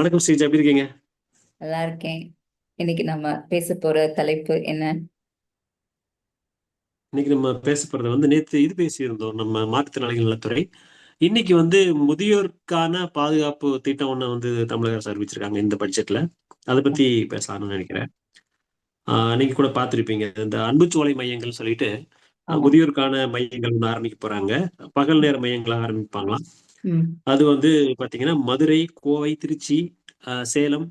வணக்கம் ஸ்ரீஜா எப்படி இருக்கீங்க? நல்லா இருக்கேன். இன்னைக்கு நம்ம பேச போற தலைப்பு என்ன? இன்னைக்கு நம்ம பேச போறது வந்து நேத்து இது பேசியிருந்தோம் நம்ம மாற்றுத்திறனாளிகள் நலத்துறை. இன்னைக்கு வந்து முதியோருக்கான பாதுகாப்பு திட்டம் ஒண்ணு வந்து தமிழக அரசு அறிவிச்சிருக்காங்க இந்த பட்ஜெட்ல. அதை பத்தி பேசலாம்னு நினைக்கிறேன். நீங்க கூட பார்த்திருப்பீங்க இந்த அன்புச்சோலை மையங்கள் சொல்லிட்டு முதியோருக்கான மையங்கள் ஒன்று ஆரம்பிக்க போறாங்க. பகல் நேர மையங்களா ஆரம்பிப்பாங்களாம். அது வந்து பாத்தீங்கன்னா மதுரை கோவை திருச்சி சேலம்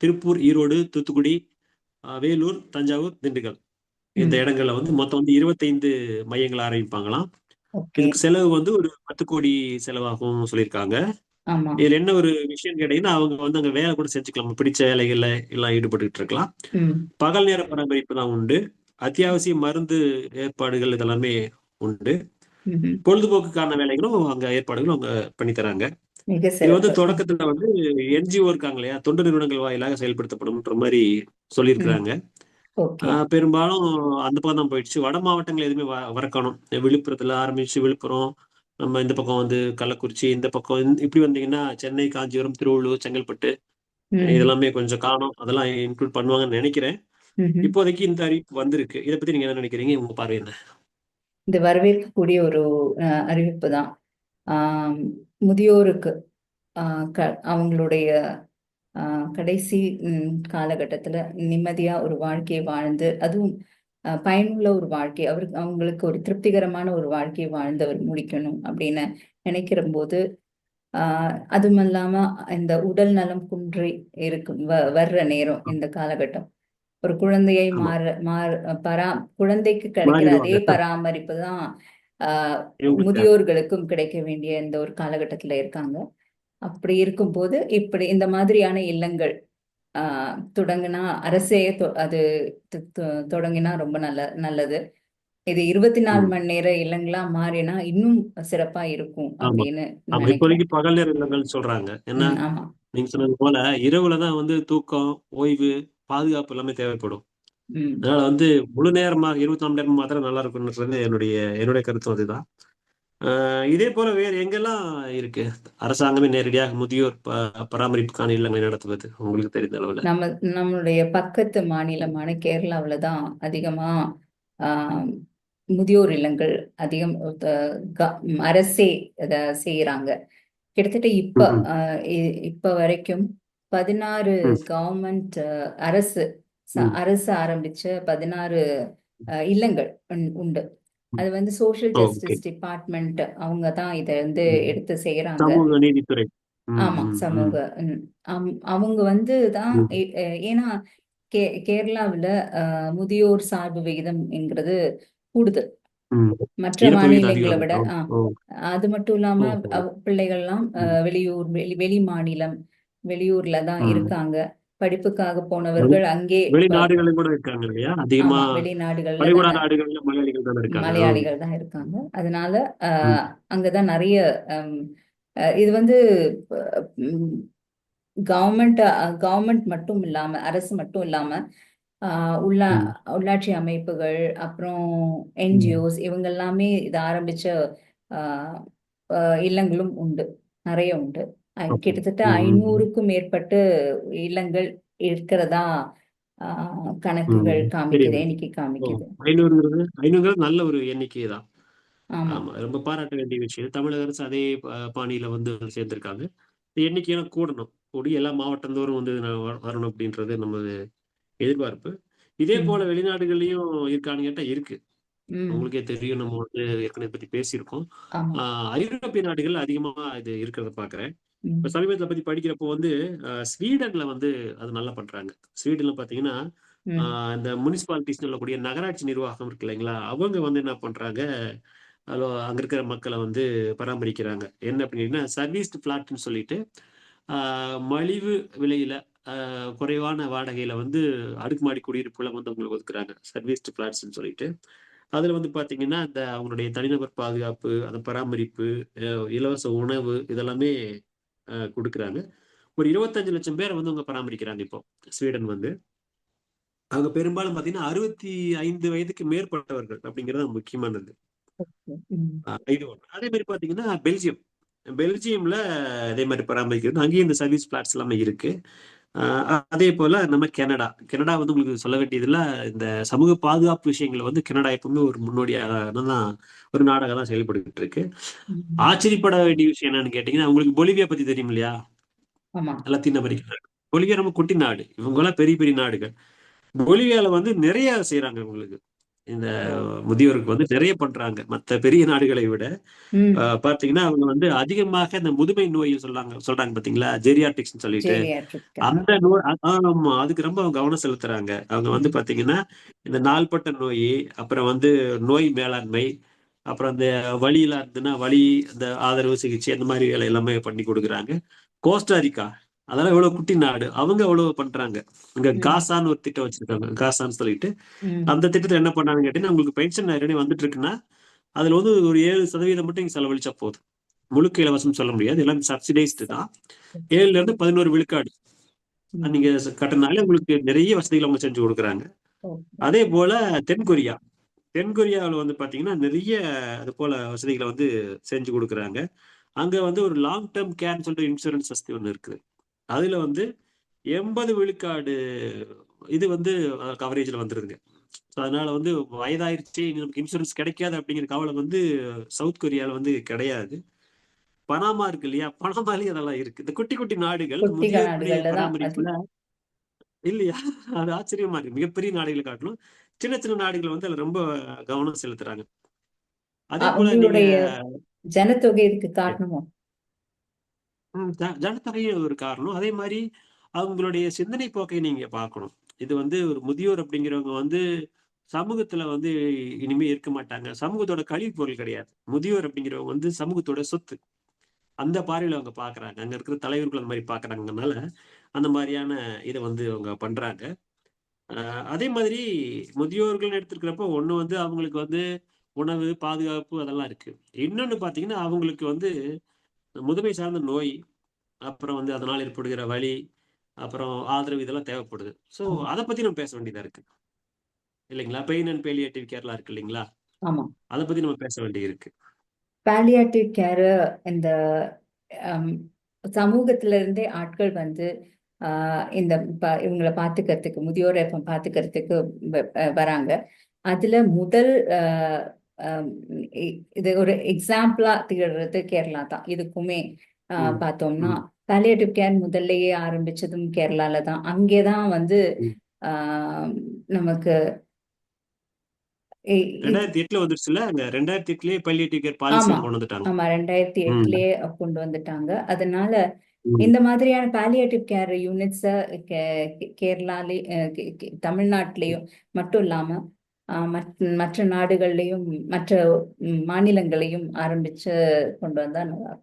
திருப்பூர் ஈரோடு தூத்துக்குடி வேலூர் தஞ்சாவூர் திண்டுக்கல். இந்த இடங்கள்ல வந்து மொத்தம் வந்து இருபத்தைந்து மையங்கள் ஆரம்பிப்பாங்களாம். இதுக்கு செலவு வந்து ஒரு பத்து கோடி செலவாகும் சொல்லியிருக்காங்க. இதுல என்ன ஒரு விஷயம் கேட்டீங்கன்னா அவங்க வந்து அங்க வேலை கூட செஞ்சுக்கலாம். பிடிச்ச வேலைகள்ல எல்லாம் ஈடுபட்டுட்டு இருக்கலாம். பகல் நேர பராமரிப்பு தான் உண்டு. அத்தியாவசிய மருந்து ஏற்பாடுகள் இதெல்லாமே உண்டு. பொழுதுபோக்குக்கான வேலைகளும் அங்க ஏற்பாடுகளும் அவங்க பண்ணி தராங்க இது வந்து தொடக்கத்துல வந்து என்ஜிஓ இருக்காங்க இல்லையா? தொண்டு நிறுவனங்கள் வாயிலாக செயல்படுத்தப்படும்ன்ற மாதிரி சொல்லியிருக்கிறாங்க. பெரும்பாலும் அந்த பக்கம் தான் போயிடுச்சு. வட மாவட்டங்கள் எதுவுமே வரக்கணும். விழுப்புரத்துல ஆரம்பிச்சு விழுப்புரம் நம்ம இந்த பக்கம் வந்து கள்ளக்குறிச்சி இந்த பக்கம் இப்படி வந்தீங்கன்னா சென்னை காஞ்சிபுரம் திருவள்ளூர் செங்கல்பட்டு இதெல்லாமே கொஞ்சம் காணும். அதெல்லாம் இன்க்ளூட் பண்ணுவாங்கன்னு நினைக்கிறேன். இப்போதைக்கு இந்த அறிவிப்பு வந்திருக்கு. இதை பத்தி நீங்க என்ன நினைக்கிறீங்க? உங்க பார்வை என்ன? இது வரவேற்கக்கூடிய ஒரு அஹ், அறிவிப்பு தான். முதியோருக்கு ஆஹ், க அவங்களுடைய ஆஹ், கடைசி காலகட்டத்தில் காலகட்டத்துல நிம்மதியா ஒரு வாழ்க்கையை வாழ்ந்து அதுவும் பயனுள்ள ஒரு வாழ்க்கை அவருக்கு அவங்களுக்கு ஒரு திருப்திகரமான ஒரு வாழ்க்கையை வாழ்ந்து அவர் முடிக்கணும் அப்படின்னு நினைக்கிற போது ஆஹ் அதுவும் இல்லாமல் இந்த உடல் நலம் குன்றி இருக்கும் வ- வர்ற நேரம் இந்த காலகட்டம். ஒரு குழந்தையை மாற மாற பரா குழந்தைக்கு கிடைக்கிற அதே பராமரிப்பு தான். முதியோர்களுக்கும் கிடைக்க வேண்டிய இந்த ஒரு காலகட்டத்துல இருக்காங்க. அப்படி இருக்கும்போது இப்படி இந்த மாதிரியான இல்லங்கள் ஆஹ் தொடங்கினா அரசே அது தொடங்கினா ரொம்ப நல்ல நல்லது. இது இருபத்தி நாலு. மணி நேர இல்லங்களா மாறினா இன்னும் சிறப்பா இருக்கும் அப்படின்னு இப்போதைக்கு பகல் நேர இல்லங்கள் சொல்றாங்க. ஏன்னா ஆமா. நீங்க சொன்னது போல இரவுல தான் வந்து தூக்கம் ஓய்வு பாதுகாப்பு எல்லாமே தேவைப்படும். அதனால வந்து முழு நேரமா இருபத்தி நாலு நேரம் மாத்திரம் நல்லா இருக்கும்ன்றது என்னுடைய என்னுடைய கருத்தும் அதுதான். இதே போல வேறு எங்கெல்லாம் இருக்கு? அரசாங்கமே நேரடியாக முதியோர் பராமரிப்புக்கான இல்லங்களை நடத்துவது உங்களுக்கு தெரிந்த அளவுல? நம்ம நம்மளுடைய பக்கத்து மாநிலமான கேரளாவில் தான் அதிகமா ஆஹ், முதியோர் இல்லங்கள் அதிகம் அரசே அதை செய்யறாங்க கிட்டத்தட்ட இப்ப இப்ப வரைக்கும் பதினாறு கவர்மெண்ட் அரசு அரசு ஆரம்பிச்ச பதினாறு இல்லங்கள் உண்- உண்டு. அது வந்து சோஷியல் ஓகே. ஜஸ்டிஸ் டிபார்ட்மெண்ட் அவங்க தான் இதை வந்து. எடுத்து செய்யறாங்க நீதித்துறை. ஆமா சமூக அவங்க வந்து தான் ஏன்னா கே கேரளாவில் முதியோர் சார்பு விகிதம் என்கிறது கூடுதல். மற்ற மாநிலங்களை விட அது மட்டும் இல்லாம ஓ ஓ. அவ- பிள்ளைகள்லாம் ம், அஹ், வெளியூர் வெளி வெளி மாநிலம் வெளியூர்ல தான். இருக்காங்க. படிப்புக்காக போனவர்கள் அங்கே வெளிநாடுகளில் கூட இருக்காங்க இல்லையா? அதிகமா நாடுகள்ல மலையாளிகள் தானே இருக்காங்க. மலையாளிகள் தான் இருக்காங்க. அதனால அங்கதான் நிறைய இது வந்து கவர்மெண்ட் கவர்மெண்ட் மட்டும் இல்லாம அரசு மட்டும் இல்லாம ஆஹ் உள்ளா உள்ளாட்சி அமைப்புகள் அப்புறம் என்ஜிஓஸ் இவங்க எல்லாமே இது ஆரம்பிச்ச இல்லங்களும் உண்டு. நிறைய உண்டு. கிட்டத்தட்ட. ஐநூறுக்கும் மேற்பட்டு இல்லங்கள் இருக்கிறதா. கணக்குகள் காமிக்குது எண்ணிக்கை காமிக்குது. ஐநூறுங்கிறது ஐநூறுங்கிறது நல்ல ஒரு எண்ணிக்கை தான். ஆமா. ரொம்ப பாராட்ட வேண்டிய விஷயம். தமிழக அரசு அதே பாணியில வந்து சேர்ந்திருக்காங்க. எண்ணிக்கையெல்லாம் கூடணும். கூடி எல்லா மாவட்டந்தோறும் வந்து வரணும் அப்படின்றது நமது எதிர்பார்ப்பு. இதே போல வெளிநாடுகள்லயும் இருக்கான்னு கேட்டா இருக்கு. உங்களுக்கே தெரியும் நம்ம வந்து ஏற்கனவே பத்தி பேசியிருக்கோம். ஐரோப்பிய நாடுகள் அதிகமா இது இருக்கிறத பாக்குறேன். இப்ப சமீபத்தை பத்தி படிக்கிறப்போ வந்து ஸ்வீடன்ல வந்து அது நல்லா பண்றாங்க. ஸ்வீடன்ல பாத்தீங்கன்னா இந்த முனிசிபாலிட்டிஸ் சொல்லக்கூடிய நகராட்சி நிர்வாகம் இருக்கு இல்லைங்களா? அவங்க வந்து என்ன பண்றாங்க? அங்க இருக்கிற மக்களை வந்து பராமரிக்கிறாங்க. என்ன அப்படின்னா சர்வீஸ்டு பிளாட்னு சொல்லிட்டு மலிவு விலையில குறைவான வாடகையில வந்து அடுக்குமாடி குடியிருப்புல வந்து அவங்களுக்கு ஒதுக்குறாங்க. சர்வீஸ்டு பிளாட்ஸ்னு சொல்லிட்டு. அதுல வந்து பாத்தீங்கன்னா இந்த அவங்களுடைய தனிநபர் பாதுகாப்பு அந்த பராமரிப்பு இலவச உணவு இதெல்லாமே கொடுக்குறாங்க. ஒரு இருபத்தஞ்சு லட்சம் பேரை வந்து அவங்க பராமரிக்கிறாங்க இப்போ ஸ்வீடன் வந்து. அவங்க பெரும்பாலும் பாத்தீங்கன்னா அறுபத்தி ஐந்து வயதுக்கு மேற்பட்டவர்கள் அப்படிங்கிறது முக்கியமானது. இது ஒன்று அதே மாதிரி பாத்தீங்கன்னா பெல்ஜியம். பெல்ஜியம்ல அதே மாதிரி பராமரிக்கிறது. அங்கேயும் இந்த சர்வீஸ் பிளாட்ஸ் எல்லாமே இருக்கு. அதே போல நம்ம கனடா. கனடா வந்து உங்களுக்கு சொல்ல வேண்டியதுல இந்த சமூக பாதுகாப்பு விஷயங்கள் வந்து கனடா எப்பவுமே ஒரு முன்னோடியாக தான் ஒரு நாடகம் தான் செயல்பட்டுக்கிட்டு இருக்கு. ஆச்சரியப்பட வேண்டிய விஷயம் என்னன்னு கேட்டீங்கன்னா உங்களுக்கு பொலிவியா பத்தி தெரியும் இல்லையா? Latin America. பொலிவியா ரொம்ப குட்டி நாடு. இவங்க எல்லாம் பெரிய பெரிய நாடுகள். பொலிவியால வந்து நிறைய செய்யறாங்க உங்களுக்கு இந்த முதியோருக்கு வந்து நிறைய பண்றாங்க. மத்த பெரிய நாடுகளை விட பாத்தீங்கன்னா அவங்க வந்து அதிகமாக இந்த முதுமை நோய் சொல்றாங்க சொல்றாங்க பாத்தீங்களா? ஜெரியாட்ரிக்ஸ் சொல்லிட்டு. அந்த நோய் ஆமா அதுக்கு ரொம்ப கவனம் செலுத்துறாங்க. அவங்க வந்து பாத்தீங்கன்னா இந்த நாள்பட்ட நோய் அப்புறம் வந்து நோய் மேலாண்மை அப்புறம் இந்த வலியெல்லாம் இருந்ததுன்னா வலி இந்த ஆதரவு சிகிச்சை அந்த மாதிரி வேலை எல்லாமே பண்ணி கொடுக்குறாங்க. கோஸ்டாரிக்கா அதெல்லாம் எவ்வளவு குட்டி நாடு. அவங்க எவ்வளவு பண்றாங்க? இங்க ம். காசான்னு ஒரு திட்டம் வச்சிருக்காங்க. காசான்னு சொல்லிட்டு. அந்த திட்டத்துல என்ன பண்ணாங்கன்னு கேட்டீங்கன்னா உங்களுக்கு பென்ஷன் நிறைய வந்துட்டு இருக்குன்னா அதுல வந்து ஒரு ஏழு சதவீதம் மட்டும் நீங்க செலவழிச்சா போதும். முழுக்க இலவசம் சொல்ல முடியாது. எல்லாம் சப்சிடைஸ்டு தான். ஏழுல இருந்து பதினோரு விழுக்காடு. நீங்க கட்டினாலே உங்களுக்கு நிறைய வசதிகள் அவங்க செஞ்சு கொடுக்குறாங்க. அதே போல தென்கொரியா தென்கொரியாவில் வந்து பாத்தீங்கன்னா நிறைய அது போல வசதிகளை வந்து செஞ்சு கொடுக்குறாங்க. அங்க வந்து ஒரு லாங் டேர்ம் கேர்னு சொல்லிட்டு இன்சூரன்ஸ் வசதி ஒன்று இருக்குது. அதுல வந்து எண்பது விழுக்காடு இது வந்து கவரேஜ்ல வந்துருதுங்க அதனால வந்து வயதாயிருச்சு நமக்கு இன்சூரன்ஸ் கிடைக்காது அப்படிங்கிற கவலை வந்து சவுத் கொரியால வந்து கிடையாது. பனாமா இருக்கு இல்லையா? பனாமாலேயும் அதெல்லாம் இருக்கு. இந்த குட்டி குட்டி நாடுகள் பராமரிப்புல இல்லையா? அது ஆச்சரியமா இருக்கு. மிகப்பெரிய நாடுகளை காட்டிலும் சின்ன சின்ன நாடுகள் வந்து அதுல ரொம்ப கவனம் செலுத்துறாங்க. அதே போல ஜனத்தொகை இதுக்கு காரணமோ ம், ஜ- ஜனத்தொகையும் ஒரு காரணம். அதே மாதிரி அவங்களுடைய சிந்தனை போக்கை நீங்க பார்க்கணும். இது வந்து ஒரு முதியோர் அப்படிங்கிறவங்க வந்து சமூகத்துல வந்து இனிமே இருக்க மாட்டாங்க. சமூகத்தோட கழிவு பொருள் கிடையாது. முதியோர் அப்படிங்கிறவங்க வந்து சமூகத்தோட சொத்து. அந்த பார்வையில அவங்க பாக்குறாங்க அங்க இருக்கிற தலைவர்கள் அந்த மாதிரி பாக்குறாங்கனால அந்த மாதிரியான இதை வந்து அவங்க பண்றாங்க. ஆஹ் அதே மாதிரி முதியோர்கள் எடுத்துக்கிறப்ப ஒண்ணு வந்து அவங்களுக்கு வந்து உணவு பாதுகாப்பு அதெல்லாம் இருக்கு. இன்னொன்னு பாத்தீங்கன்னா அவங்களுக்கு வந்து முதுமை சார்ந்த நோய் அப்புறம் வந்து அதனால் ஏற்படுகிற வலி அப்புறம் ஆதரவு இதெல்லாம் தேவைப்படுது. ஸோ. அதை பத்தி நம்ம பேச வேண்டியதா இருக்கு. இல்லைங்களா? பெயின் அண்ட் பேலியேட்டிவ் கேர்லாம் இருக்கு இல்லைங்களா? ஆமா. அதை பத்தி நம்ம பேச வேண்டியது இருக்கு பாலியாட்டிவ் கேர் இந்த சமூகத்துல இருந்தே ஆட்கள் வந்து ஆஹ், இந்த இவங்களை பார்த்துக்கிறதுக்கு முதியோரை அஹ் வராங்க. அதுல முதல் இது ஒரு எக்ஸாம்பிளா திகழ்றது கேரளா தான். இதுக்குமே பார்த்தோம்னா பாலியேட்டிவ் கேர் முதல்லயே ஆரம்பிச்சதும் கேரளால தான். அங்கேதான் வந்து நமக்கு இ- இது ரெண்டாயிரத்தி எட்டுல வந்துருச்சுல அங்க ரெண்டாயிரத்தி எட்டுலயே பல்லியேட்டிவ் கேர் ஆமா. பாலிசி கொண்டு வந்துட்டாங்க. ஆமா ரெண்டாயிரத்தி எட்டுலயே கொண்டு வந்துட்டாங்க. அதனால இந்த மாதிரியான பாலியேட்டிவ் கேர் யூனிட்ஸை கேரளாலே தமிழ்நாட்டிலையும் மட்டும் இல்லாம மற்ற மற்ற நாடுகள்லையும் மற்ற மாநிலங்களையும் ஆரம்பிச்சு கொண்டு வந்தா நல்லா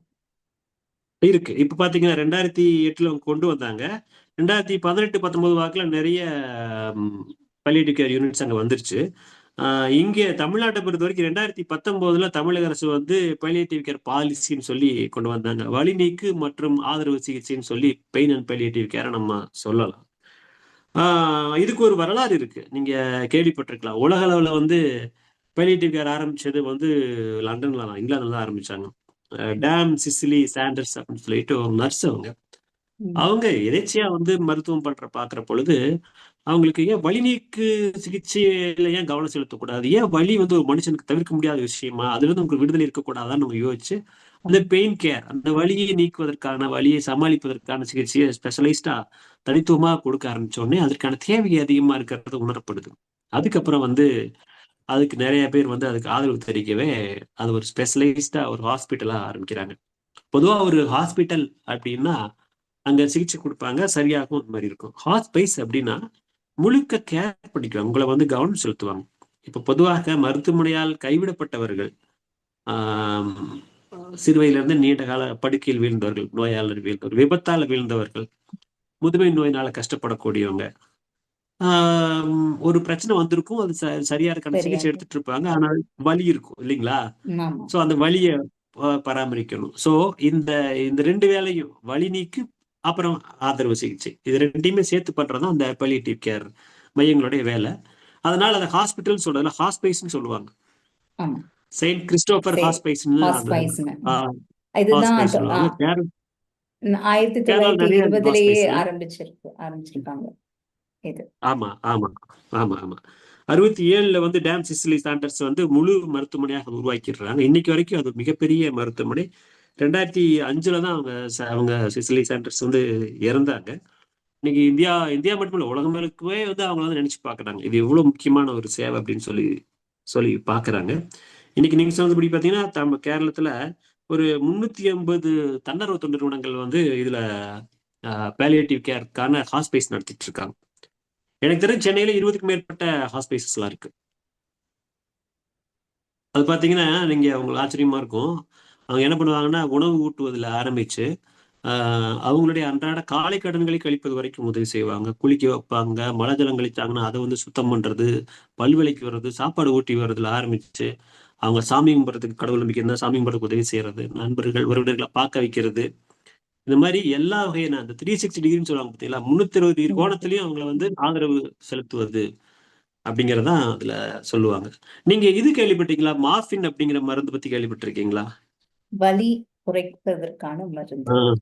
இருக்கு. இப்ப பாத்தீங்கன்னா ரெண்டாயிரத்தி எட்டுல கொண்டு வந்தாங்க. ரெண்டாயிரத்தி பதினெட்டு பத்தொன்பது வாக்குல நிறைய பல்லியேட்டிவ் கேர் யூனிட்ஸ் அங்க வந்துருச்சு. ஆஹ் தமிழ்நாட்டை பொறுத்த வரைக்கும் ரெண்டாயிரத்தி பத்தொன்பதுல தமிழக அரசு வந்து பல்லியேட்டிவ் கேர் பாலிசின்னு சொல்லி கொண்டு வந்தாங்க. வலி நீக்கு மற்றும் ஆதரவு சிகிச்சைன்னு சொல்லி பெயின் அண்ட் பல்லியேட்டிவ் கேரை நம்ம சொல்லலாம். இதுக்கு ஒரு வரலாறு இருக்கு. நீங்க கேள்விப்பட்டிருக்கலாம். உலக அளவுல வந்து பல்லியேட்டிவ் கேர் ஆரம்பிச்சது வந்து லண்டன்ல தான் இங்கிலாந்துல தான் ஆரம்பிச்சாங்க. டேம் சிசிலி சாண்டர்ஸ் அப்படின்னு சொல்லிட்டு ஒரு நர்ஸ் அவங்க. அவங்க எதேச்சியா வந்து மருத்துவம் பண்ற பாக்குற பொழுது அவங்களுக்கு ஏன் வலி நீக்கு சிகிச்சையில ஏன் கவனம் செலுத்தக்கூடாது? ஏன் வலி வந்து ஒரு மனுஷனுக்கு தவிர்க்க முடியாத விஷயமா? அதுல இருந்து உங்களுக்கு விடுதலை இருக்கக்கூடாதான்னு நம்ம யோசிச்சு அந்த பெயின் கேர் அந்த வழியை நீக்குவதற்கான வழியை சமாளிப்பதற்கான சிகிச்சையை ஸ்பெஷலைஸ்டா தனித்துவமா கொடுக்க ஆரம்பிச்ச உடனே அதற்கான தேவை அதிகமா இருக்கிறது உணரப்படுது. அதுக்கப்புறம் வந்து அதுக்கு நிறைய பேர் வந்து அதுக்கு ஆதரவு தெரிவிக்கவே அது ஒரு ஸ்பெஷலைஸ்டா ஒரு ஹாஸ்பிட்டலா ஆரம்பிக்கிறாங்க. பொதுவா ஒரு ஹாஸ்பிட்டல் அப்படின்னா அங்க சிகிச்சை கொடுப்பாங்க சரியாகும் அந்த மாதிரி இருக்கும். ஹாஸ்பைஸ் அப்படின்னா முழுக்க கேர் பண்ணிக்கலாம் உங்களை வந்து கவனம் செலுத்துவாங்க. இப்ப பொதுவாக மருத்துவமனையால் கைவிடப்பட்டவர்கள் ஆஹ் சிறுவையில இருந்து நீண்ட கால படுக்கையில் வீழ்ந்தவர்கள் நோயாளர் வீழ்ந்தவர்கள் விபத்தால் வீழ்ந்தவர்கள் முதுமை நோயினால கஷ்டப்படக்கூடியவங்க. ஒரு பிரச்சனை வந்திருக்கும் அது சரியா இருக்கான சிகிச்சை எடுத்துட்டு இருப்பாங்க. ஆனால் வலி இருக்கும் இல்லைங்களா? சோ அந்த வலியை பராமரிக்கணும். சோ இந்த இந்த ரெண்டு வேலையும் வலி நீக்கு அப்புறம் ஆதரவு சிகிச்சை. இது ரெண்டையுமே சேர்த்து பண்றதுதான் அந்த பலியேட்டிவ் கேர் மையங்களுடைய வேலை. அதனால அதை ஹாஸ்பிட்டல் சொல்றதுல ஹாஸ்பைஸ்னு சொல்லுவாங்க. செயின்ட் கிறிஸ்டோபர் ஹாஸ்பைஸ்னு இதுதான் ஆயிரத்தி தொள்ளாயிரத்தி இருபதுலயே ஆரம்பிச்சிருக்கு ஆரம்பிச்சிருக்காங்க. இது. ஆமா ஆமா ஆமா ஆமா. அறுபத்தி ஏழுல வந்து டேம் சிசிலி சாண்டர்ஸ் வந்து முழு மருத்துவமனையாக உருவாக்கிடுறாங்க. இன்னைக்கு வரைக்கும் அது மிகப்பெரிய மருத்துவமனை. ரெண்டாயிரத்தி அஞ்சுல தான் அவங்க அவங்க சிசிலி சாண்டர்ஸ் வந்து இறந்தாங்க. இன்னைக்கு இந்தியா இந்தியா மட்டுமில்ல உலகம் முழுக்கவே வந்து அவங்க வந்து நினைச்சு பார்க்கறாங்க இது எவ்வளவு முக்கியமான ஒரு சேவை அப்படின்னு சொல்லி சொல்லி பார்க்கறாங்க இன்னைக்கு நீங்க சொன்னபடி பாத்தீங்கன்னா நம்ம கேரளத்துல ஒரு முன்னூத்தி ஐம்பது தன்னார்வ தொண்டு நிறுவனங்கள் வந்து இதுல பேலியேட்டிவ் கேருக்கான ஹாஸ்பைஸ் நடத்திட்டு இருக்காங்க எனக்கு தெரிஞ்சு சென்னையில இருபதுக்கும் மேற்பட்ட ஹாஸ்பேசஸ் எல்லாம் இருக்கு. அது பாத்தீங்கன்னா நீங்க உங்களுக்கு ஆச்சரியமா இருக்கும். அவங்க என்ன பண்ணுவாங்கன்னா உணவு ஊட்டுவதில் ஆரம்பிச்சு ஆஹ் அவங்களுடைய அன்றாட காலை கடன்களை கழிப்பது வரைக்கும் உதவி செய்வாங்க. குளிக்க வைப்பாங்க மழை ஜலம் கழிச்சாங்கன்னா அதை வந்து சுத்தம் பண்றது பல் விலைக்கு வர்றது சாப்பாடு ஊட்டி வர்றதுல ஆரம்பிச்சு அவங்க சாமி கும்பிட்றதுக்கு கடவுள் நம்பிக்கை இருந்தால் சாமி கும்பிட்றதுக்கு உதவி செய்யறது நண்பர்கள் உறவினர்களை பார்க்க வைக்கிறது. இந்த மாதிரி எல்லா வகையான அந்த த்ரீ சிக்ஸ்டி டிகிரின்னு சொல்லுவாங்க பார்த்தீங்களா? முன்னூத்தி அறுபது டிகிரி. கோணத்திலையும் அவங்கள வந்து ஆதரவு செலுத்துவது அப்படிங்கறதான் அதுல சொல்லுவாங்க. நீங்க இது கேள்விப்பட்டீங்களா? மார்பின் அப்படிங்கிற மருந்து பத்தி கேள்விப்பட்டிருக்கீங்களா? வலி குறைப்பதற்கான மருந்து.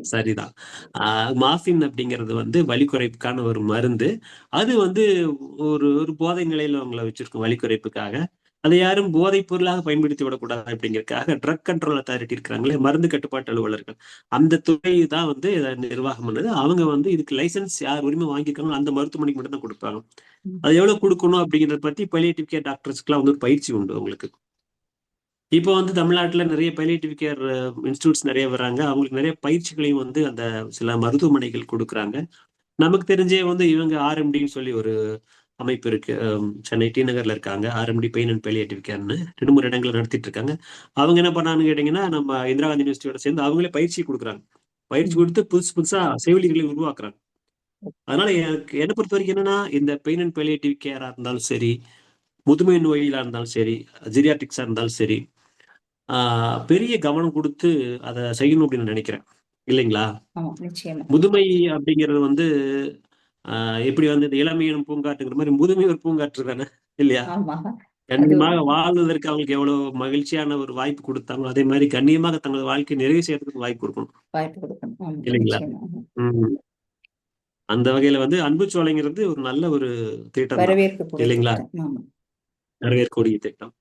சரிதான். ஆஹ் மார்பின் அப்படிங்கிறது வந்து வலி குறைப்புக்கான ஒரு மருந்து. அது வந்து ஒரு ஒரு போதை நிலையில அவங்கள வச்சிருக்கும் வலி குறைப்புக்காக. அதை யாரும் போதைப் பொருளாக பயன்படுத்தி விடக்கூடாது அப்படிங்கறதுக்காக ட்ரக் கண்ட்ரோல் அத்தாரிட்டி இருக்கிறாங்களே மருந்து கட்டுப்பாட்டு அலுவலர்கள். அந்த துறை தான் வந்து இதை நிர்வாகம் பண்ணுது. அவங்க வந்து இதுக்கு லைசென்ஸ் யார் உரிமை வாங்கியிருக்காங்களோ அந்த மருத்துவமனைக்கு மட்டும் தான் கொடுப்பாங்க. அது எவ்வளவு கொடுக்கணும் அப்படிங்கிறத பத்தி பலியேட்டிவ் கேர் டாக்டர்ஸ்க்குலாம் வந்து ஒரு பயிற்சி உண்டு அவங்களுக்கு. இப்போ வந்து தமிழ்நாட்டுல நிறைய பலியேட்டிவ் கேர் இன்ஸ்டியூட்ஸ் நிறைய வர்றாங்க. அவங்களுக்கு நிறைய பயிற்சிகளையும் வந்து அந்த சில மருத்துவமனைகள் கொடுக்குறாங்க. நமக்கு தெரிஞ்சே வந்து இவங்க ஆர்எம்டின்னு சொல்லி ஒரு அமைப்பு இருக்கு. சென்னை டி நகர்ல இருக்காங்க. ஆர்எம்டி பெயின் அண்ட் பெலியேட்டிவ் கேர்னு ரெண்டு மூணு இடங்களை நடத்திட்டு இருக்காங்க. அவங்க என்ன பண்ணான்னு கேட்டீங்கன்னா நம்ம இந்திரா காந்தி யூனிவர்சிட்டியோட சேர்ந்து அவங்களே பயிற்சி கொடுக்குறாங்க. பயிற்சி. கொடுத்து புதுசு புதுசா செவிலியர்களை உருவாக்குறாங்க. அதனால எனக்கு என்னை பொறுத்த வரைக்கும் என்னன்னா இந்த பெயின் அண்ட் பெலியேட்டிவ் கேரா இருந்தாலும் சரி முதுமை நோயிலா இருந்தாலும் சரி ஜீரியாட்ரிக்ஸா இருந்தாலும் சரி ஆஹ் பெரிய கவனம் கொடுத்து அதை செய்யணும் அப்படின்னு நான் நினைக்கிறேன். இல்லைங்களா? முதுமை அப்படிங்கிறது வந்து எப்படி வந்து இந்த இளமையின் பூங்காற்றுங்கிற மாதிரி முதுமை ஒரு பூங்காற்று தானே? இல்லையா? கண்ணியமாக வாழ்வதற்கு அவங்களுக்கு எவ்வளவு மகிழ்ச்சியான ஒரு வாய்ப்பு கொடுத்தாங்களோ அதே மாதிரி கண்ணியமாக தங்களது வாழ்க்கையை நிறைவு செய்யறதுக்கு வாய்ப்பு கொடுக்கணும். இல்லைங்களா? அந்த வகையில வந்து அன்பு சோலைங்கிறது ஒரு நல்ல ஒரு திட்டம் வரவேற்கக்கூடிய இல்லைங்களா? நிறைவேறக்கூடிய திட்டம்.